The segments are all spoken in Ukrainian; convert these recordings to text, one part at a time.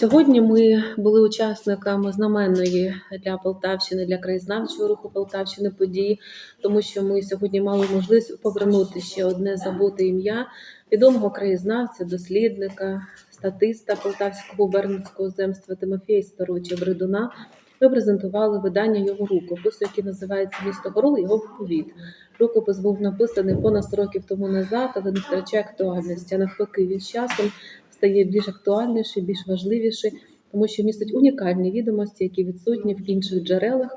Сьогодні ми були учасниками знаменної для Полтавщини, для краєзнавчого руху Полтавщини події, тому що ми сьогодні мали можливість повернути ще одне забуте ім'я відомого краєзнавця, дослідника, статиста Полтавського губернського земства Тимофія Сидоровича Бредуна. Ми презентували видання його рукопису, який називається Місто Горол, його повіт. Рукопис був написаний понад 100 років тому назад, але не втрачає актуальності. Навпаки, він часом стає більш актуальніший, більш важливіший, тому що містить унікальні відомості, які відсутні в інших джерелах.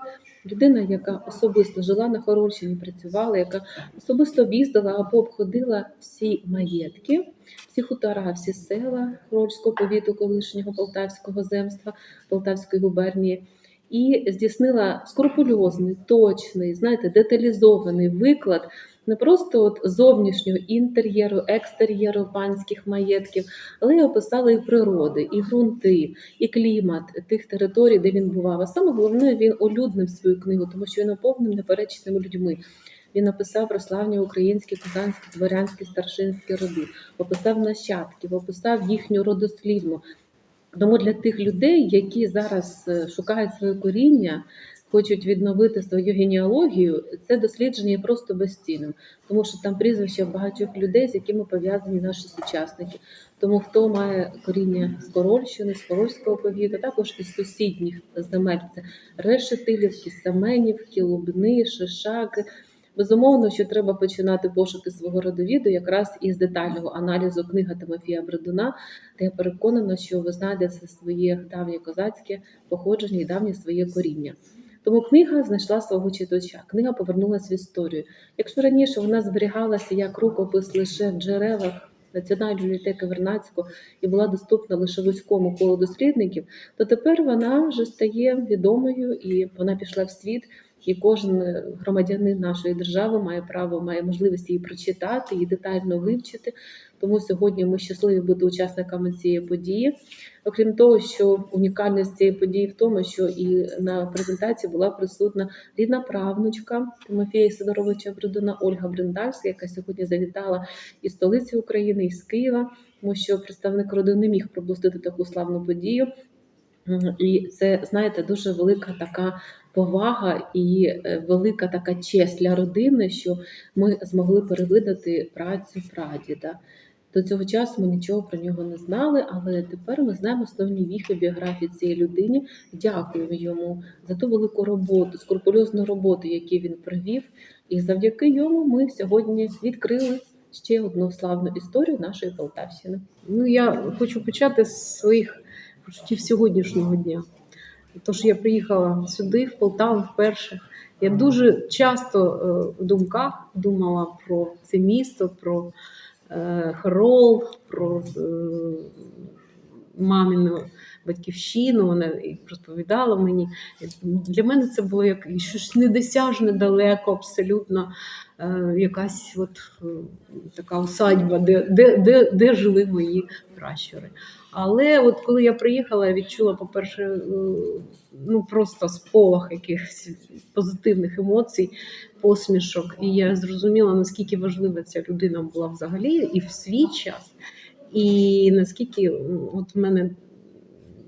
Людина, яка особисто жила на Хорольщині, працювала, яка особисто об'їздила або обходила всі маєтки, всі хутора, всі села Хорольського повіту, колишнього Полтавського земства, Полтавської губернії, і здійснила скрупульозний, точний, знаєте, деталізований виклад не просто от зовнішнього інтер'єру, екстер'єру панських маєтків, але й описали і природи, і ґрунти, і клімат тих територій, де він бував. А саме головне, він олюднив свою книгу, тому що він наповнив неперечними людьми. Він написав про славні українські, козанські, дворянські, старшинські роди, описав нащадків, описав їхню родослівну. Тому для тих людей, які зараз е, шукають своє коріння, хочуть відновити свою генеалогію, це дослідження є просто безцінним, тому що там прізвища багатьох людей, з якими пов'язані наші сучасники. Тому хто має коріння з Корольщини, з Корольського повіту, також із сусідніх земель це Решетилівки, Семенівки, Лубни, Шишаки. Безумовно, що треба починати пошуки свого родовіду якраз із детального аналізу книга Тимофія Бредуна, де я переконана, що ви знайдете своє давнє козацьке походження і давнє своє коріння. Тому книга знайшла свого читача. Книга повернулася в історію. Якщо раніше вона зберігалася як рукопис лише в джерелах Національної бібліотеки Вернацького і була доступна лише вузькому колу дослідників, то тепер вона вже стає відомою і вона пішла в світ. І кожен громадянин нашої держави має право, має можливість її прочитати і детально вивчити. Тому сьогодні ми щасливі бути учасниками цієї події. Окрім того, що унікальність цієї події в тому, що і на презентації була присутна рідна правнучка Тимофія Сидоровича Бридуна Ольга Бриндальська, яка сьогодні завітала із столиці України, із Києва, тому що представник родини міг пропустити таку славну подію. І це, знаєте, дуже велика така повага і е, велика така честь для родини, що ми змогли перевидати працю прадіда. До цього часу ми нічого про нього не знали, але тепер ми знаємо основні віхи біографії цієї людини. Дякуємо йому за ту велику роботу, скрупульозну роботу, яку він провів. І завдяки йому ми сьогодні відкрили ще одну славну історію нашої Полтавщини. Ну, я хочу почати з своїх почуттів сьогоднішнього дня. Тож я приїхала сюди, в Полтаву, вперше. Я дуже часто е, в думках думала про це місто, про е, Хорол, про е, мамину батьківщину. Вона розповідала мені. Для мене це було як щось недосяжне далеко, абсолютно е, якась от е, така усадьба, де, де, де, де жили мої пращури. Але от коли я приїхала, я відчула, по-перше, е, ну просто сполох якихось позитивних емоцій, посмішок. І я зрозуміла, наскільки важлива ця людина була взагалі і в свій час, і наскільки от мене.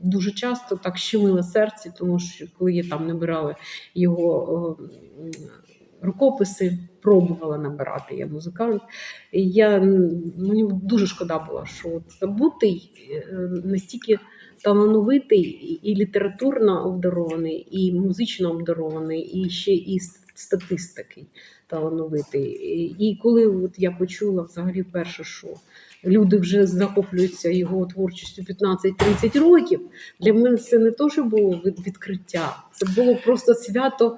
Дуже часто так щемило серце, тому що коли я там набирала його е, рукописи, пробувала набирати я музикант. Я мені дуже шкода була, що забутий е, настільки талановитий і літературно обдарований, і музично обдарований, і ще і статист такий талановитий. І коли от я почула взагалі перше, що люди вже захоплюються його творчістю 15-30 років, для мене це не то, що було відкриття, це було просто свято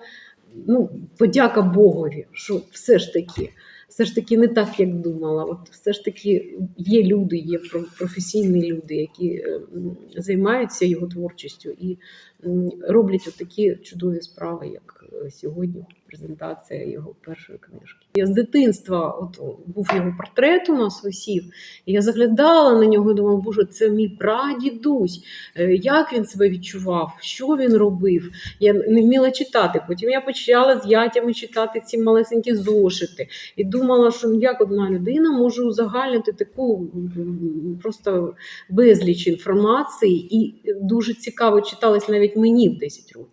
ну, подяка Богові, що все ж таки, все ж таки не так, як думала. От все ж таки є люди, є професійні люди, які е, займаються його творчістю і роблять такі чудові справи, як сьогодні презентація його першої книжки. Я з дитинства от був його портрет у нас висів, я заглядала на нього і думала, боже, це мій прадідусь. Е, Як він себе відчував, що він робив? Я не вміла читати. Потім я почала з ятями читати ці малесенькі зошити і думала, що як одна людина може узагальнити таку просто безліч інформації, і дуже цікаво читалось навіть мені в 10 років.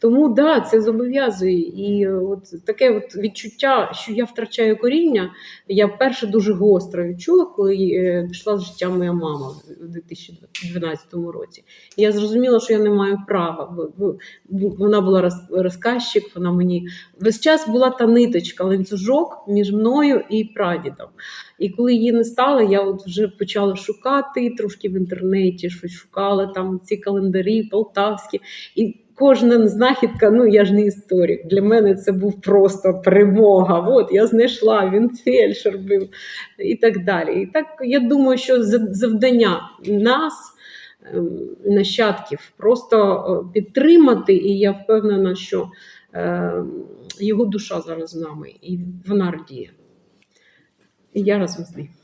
Тому да, це зобов'язує. І от таке от відчуття, що я втрачаю коріння, я вперше дуже гостро відчула, коли е, пішла з життя моя мама у 2012 році. Я зрозуміла, що я не маю права. Вона була роз- розказчик, вона мені весь час була та ниточка, ланцюжок між мною і прадідом. І коли її не стало, я от вже почала шукати трошки в інтернеті, щось шукала там ці календарі полтавські. І кожна знахідка, ну я ж не історик. Для мене це був просто перемога. От я знайшла, він фельдшер був і так далі. І так я думаю, що завдання нас. ем, Нащадків просто е, підтримати, і я впевнена, що е, його душа зараз з нами, і вона радіє. І я разом з ним.